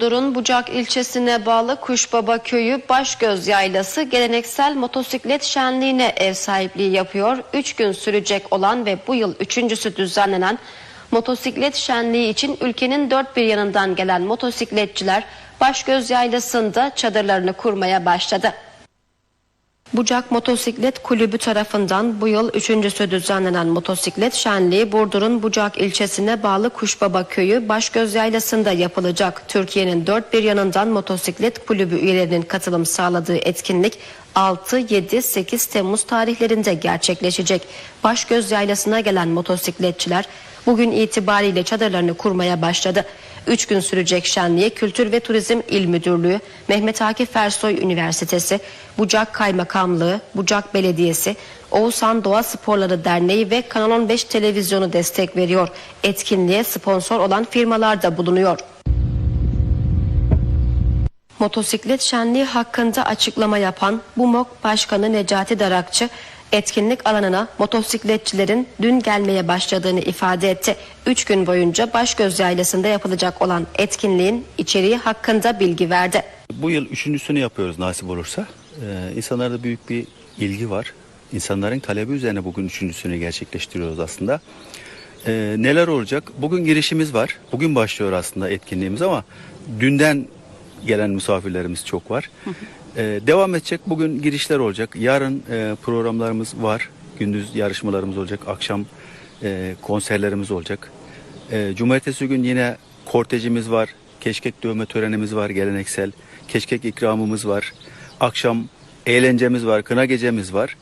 Durun Bucak ilçesine bağlı Kuşbaba köyü Başgöz Yaylası geleneksel motosiklet şenliğine ev sahipliği yapıyor. Üç gün sürecek olan ve bu yıl üçüncüsü düzenlenen motosiklet şenliği için ülkenin dört bir yanından gelen motosikletçiler Başgöz Yaylası'nda çadırlarını kurmaya başladı. Bucak Motosiklet Kulübü tarafından bu yıl üçüncüsü düzenlenen motosiklet şenliği Burdur'un Bucak ilçesine bağlı Kuşbaba köyü Başgöz Yaylası'nda yapılacak. Türkiye'nin dört bir yanından motosiklet kulübü üyelerinin katılım sağladığı etkinlik 6, 7, 8 Temmuz tarihlerinde gerçekleşecek. Başgöz Yaylası'na gelen motosikletçiler bugün itibariyle çadırlarını kurmaya başladı. Üç gün sürecek şenliğe Kültür ve Turizm İl Müdürlüğü, Mehmet Akif Ersoy Üniversitesi, Bucak Kaymakamlığı, Bucak Belediyesi, Oğuzhan Doğa Sporları Derneği ve Kanal 15 Televizyonu destek veriyor. Etkinliğe sponsor olan firmalar da bulunuyor. Motosiklet şenliği hakkında açıklama yapan BUMOK Başkanı Necati Darakçı, etkinlik alanına motosikletçilerin dün gelmeye başladığını ifade etti. Üç gün boyunca Başgöz Yaylası'nda yapılacak olan etkinliğin içeriği hakkında bilgi verdi. Bu yıl üçüncüsünü yapıyoruz nasip olursa. Ee, insanlarda büyük bir ilgi var. İnsanların talebi üzerine bugün üçüncüsünü gerçekleştiriyoruz aslında. Ee, neler olacak? Bugün girişimiz var. Bugün başlıyor aslında etkinliğimiz ama dünden gelen misafirlerimiz çok var. Ee, devam edecek. Bugün girişler olacak. Yarın e, programlarımız var. Gündüz yarışmalarımız olacak. Akşam e, konserlerimiz olacak. E, cumartesi gün yine kortejimiz var. Keşkek dövme törenimiz var geleneksel. Keşkek ikramımız var. Akşam eğlencemiz var. Kına gecemiz var.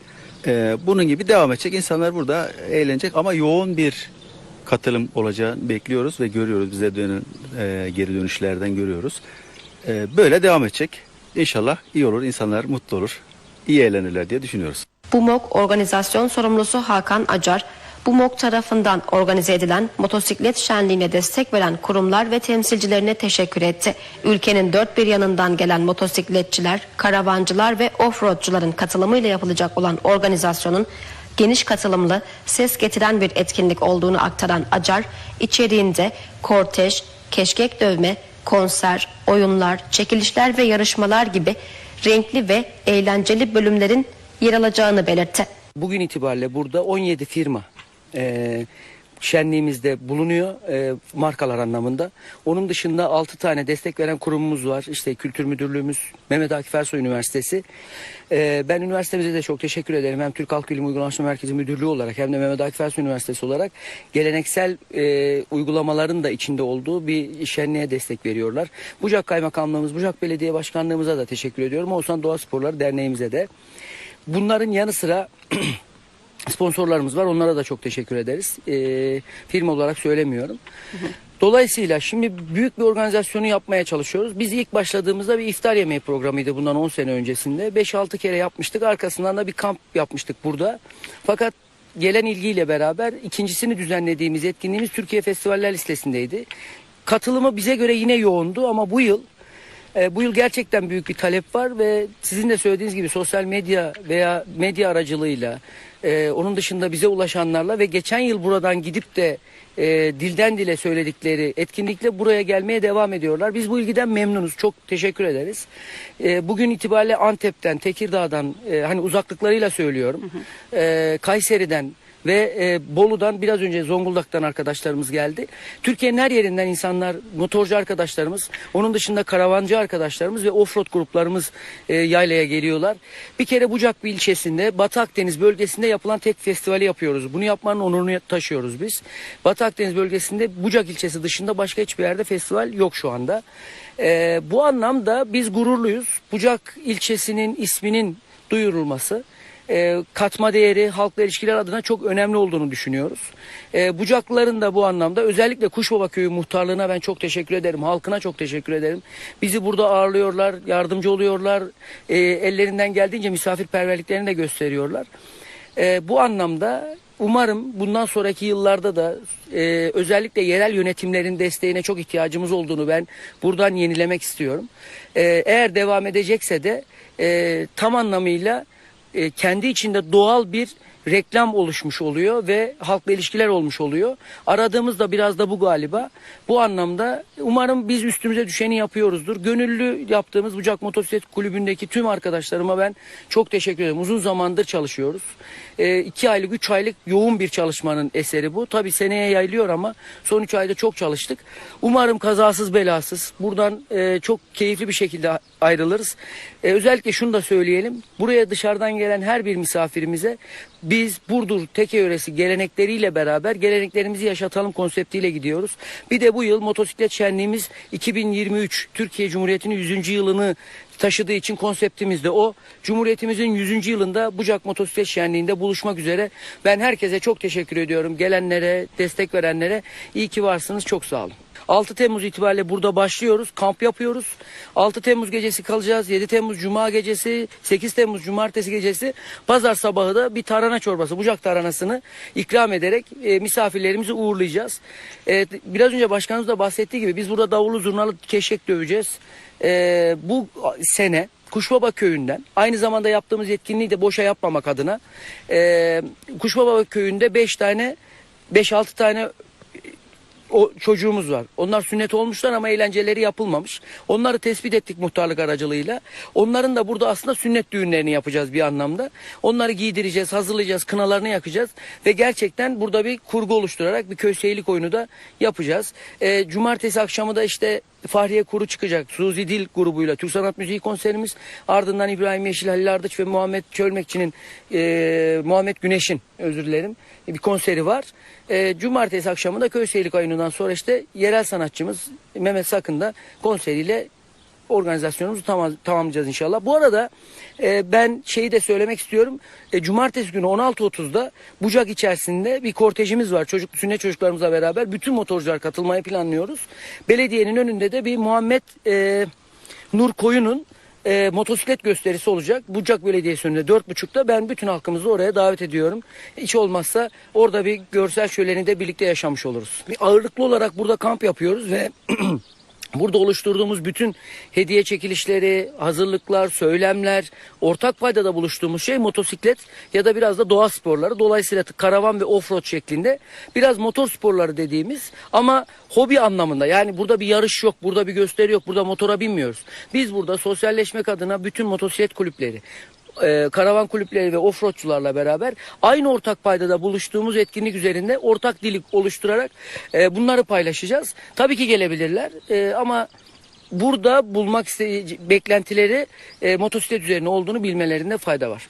E, bunun gibi devam edecek. İnsanlar burada eğlenecek ama yoğun bir katılım olacağını bekliyoruz ve görüyoruz. Bize dönün e, geri dönüşlerden görüyoruz. E, böyle devam edecek. İnşallah iyi olur. insanlar mutlu olur. iyi eğlenirler diye düşünüyoruz. BUMOK Organizasyon Sorumlusu Hakan Acar, BUMOK tarafından organize edilen motosiklet şenliğine destek veren kurumlar ve temsilcilerine teşekkür etti. Ülkenin dört bir yanından gelen motosikletçiler, karavancılar ve offroadçuların katılımıyla yapılacak olan organizasyonun geniş katılımlı, ses getiren bir etkinlik olduğunu aktaran Acar, içeriğinde kortej, keşkek dövme, konser, oyunlar, çekilişler ve yarışmalar gibi renkli ve eğlenceli bölümlerin yer alacağını belirtti. Bugün itibariyle burada 17 firma e, şenliğimizde bulunuyor e, markalar anlamında. Onun dışında 6 tane destek veren kurumumuz var. İşte Kültür Müdürlüğümüz, Mehmet Akif Ersoy Üniversitesi. E, ben üniversitemize de çok teşekkür ederim. Hem Türk Halk Bilimi Uygulaması Merkezi Müdürlüğü olarak hem de Mehmet Akif Ersoy Üniversitesi olarak geleneksel e, uygulamaların da içinde olduğu bir şenliğe destek veriyorlar. Bucak Kaymakamlığımız, Bucak Belediye Başkanlığımıza da teşekkür ediyorum. Oğuzhan Doğa Sporları Derneğimize de. Bunların yanı sıra sponsorlarımız var. Onlara da çok teşekkür ederiz. Ee, firma olarak söylemiyorum. Dolayısıyla şimdi büyük bir organizasyonu yapmaya çalışıyoruz. Biz ilk başladığımızda bir iftar yemeği programıydı bundan 10 sene öncesinde. 5-6 kere yapmıştık. Arkasından da bir kamp yapmıştık burada. Fakat gelen ilgiyle beraber ikincisini düzenlediğimiz etkinliğimiz Türkiye Festivaller listesindeydi. Katılımı bize göre yine yoğundu ama bu yıl e, bu yıl gerçekten büyük bir talep var ve sizin de söylediğiniz gibi sosyal medya veya medya aracılığıyla e, onun dışında bize ulaşanlarla ve geçen yıl buradan gidip de e, dilden dile söyledikleri etkinlikle buraya gelmeye devam ediyorlar. Biz bu ilgiden memnunuz. Çok teşekkür ederiz. E, bugün itibariyle Antep'ten, Tekirdağ'dan e, hani uzaklıklarıyla söylüyorum. E, Kayseri'den ve e, Bolu'dan biraz önce Zonguldak'tan arkadaşlarımız geldi. Türkiye'nin her yerinden insanlar, motorcu arkadaşlarımız, onun dışında karavancı arkadaşlarımız ve offroad gruplarımız e, yaylaya geliyorlar. Bir kere Bucak bir ilçesinde Batı Akdeniz bölgesinde yapılan tek festivali yapıyoruz. Bunu yapmanın onurunu taşıyoruz biz. Batı Akdeniz bölgesinde Bucak ilçesi dışında başka hiçbir yerde festival yok şu anda. E, bu anlamda biz gururluyuz. Bucak ilçesinin isminin duyurulması e, katma değeri halkla ilişkiler adına çok önemli olduğunu düşünüyoruz. E, Bucaklıların da bu anlamda özellikle Kuşbaba Köyü muhtarlığına ben çok teşekkür ederim. Halkına çok teşekkür ederim. Bizi burada ağırlıyorlar, yardımcı oluyorlar. E, ellerinden geldiğince misafirperverliklerini de gösteriyorlar. E, bu anlamda umarım bundan sonraki yıllarda da e, özellikle yerel yönetimlerin desteğine çok ihtiyacımız olduğunu ben buradan yenilemek istiyorum. E, eğer devam edecekse de e, tam anlamıyla e, kendi içinde doğal bir reklam oluşmuş oluyor ve halkla ilişkiler olmuş oluyor. Aradığımız da biraz da bu galiba. Bu anlamda umarım biz üstümüze düşeni yapıyoruzdur. Gönüllü yaptığımız Bucak Motosiklet Kulübü'ndeki tüm arkadaşlarıma ben çok teşekkür ederim. Uzun zamandır çalışıyoruz. E, iki aylık, üç aylık yoğun bir çalışmanın eseri bu. Tabii seneye yayılıyor ama son üç ayda çok çalıştık. Umarım kazasız belasız buradan e, çok keyifli bir şekilde ayrılırız. E, özellikle şunu da söyleyelim. Buraya dışarıdan gelen her bir misafirimize biz Burdur Teke yöresi gelenekleriyle beraber geleneklerimizi yaşatalım konseptiyle gidiyoruz. Bir de bu yıl motosiklet şenliğimiz 2023 Türkiye Cumhuriyeti'nin 100. yılını taşıdığı için konseptimiz de o. Cumhuriyetimizin 100. yılında Bucak Motosiklet Şenliği'nde buluşmak üzere. Ben herkese çok teşekkür ediyorum. Gelenlere, destek verenlere iyi ki varsınız. Çok sağ olun. 6 Temmuz itibariyle burada başlıyoruz. Kamp yapıyoruz. 6 Temmuz gecesi kalacağız. 7 Temmuz Cuma gecesi, 8 Temmuz Cumartesi gecesi, Pazar sabahı da bir tarhana çorbası, bucak tarhanasını ikram ederek e, misafirlerimizi uğurlayacağız. E, biraz önce başkanımız da bahsettiği gibi biz burada davulu zurnalı keşkek döveceğiz. E, bu sene Kuşbaba köyünden aynı zamanda yaptığımız etkinliği de boşa yapmamak adına e, Kuşbaba köyünde 5 tane 5-6 tane o çocuğumuz var. Onlar sünnet olmuşlar ama eğlenceleri yapılmamış. Onları tespit ettik muhtarlık aracılığıyla. Onların da burada aslında sünnet düğünlerini yapacağız bir anlamda. Onları giydireceğiz, hazırlayacağız, kınalarını yakacağız ve gerçekten burada bir kurgu oluşturarak bir köy seyirlik oyunu da yapacağız. Ee, cumartesi akşamı da işte Fahriye Kuru çıkacak. Suzi Dil grubuyla Türk Sanat Müziği konserimiz. Ardından İbrahim Yeşil, Halil Ardıç ve Muhammed Çölmekçi'nin e, Muhammed Güneş'in özür dilerim bir konseri var. E, Cumartesi akşamı da köy seyirlik oyunundan sonra işte yerel sanatçımız Mehmet Sakın da konseriyle organizasyonumuzu tamam, tamamlayacağız inşallah. Bu arada e, ben şeyi de söylemek istiyorum. E, Cumartesi günü 16.30'da Bucak içerisinde bir kortejimiz var. Çocuk sünnet çocuklarımızla beraber bütün motorcular katılmayı planlıyoruz. Belediyenin önünde de bir Muhammed e, Nur Koyun'un e, motosiklet gösterisi olacak. Bucak Belediyesi önünde dört buçukta ben bütün halkımızı oraya davet ediyorum. Hiç olmazsa orada bir görsel şöleni de birlikte yaşamış oluruz. Bir ağırlıklı olarak burada kamp yapıyoruz ve Burada oluşturduğumuz bütün hediye çekilişleri, hazırlıklar, söylemler, ortak paydada buluştuğumuz şey motosiklet ya da biraz da doğa sporları. Dolayısıyla karavan ve offroad şeklinde biraz motor sporları dediğimiz ama hobi anlamında. Yani burada bir yarış yok, burada bir gösteri yok, burada motora binmiyoruz. Biz burada sosyalleşmek adına bütün motosiklet kulüpleri, e, karavan kulüpleri ve offroadçularla beraber aynı ortak paydada buluştuğumuz etkinlik üzerinde ortak dili oluşturarak e, bunları paylaşacağız. Tabii ki gelebilirler e, ama burada bulmak istediği beklentileri e, motosiklet üzerine olduğunu bilmelerinde fayda var.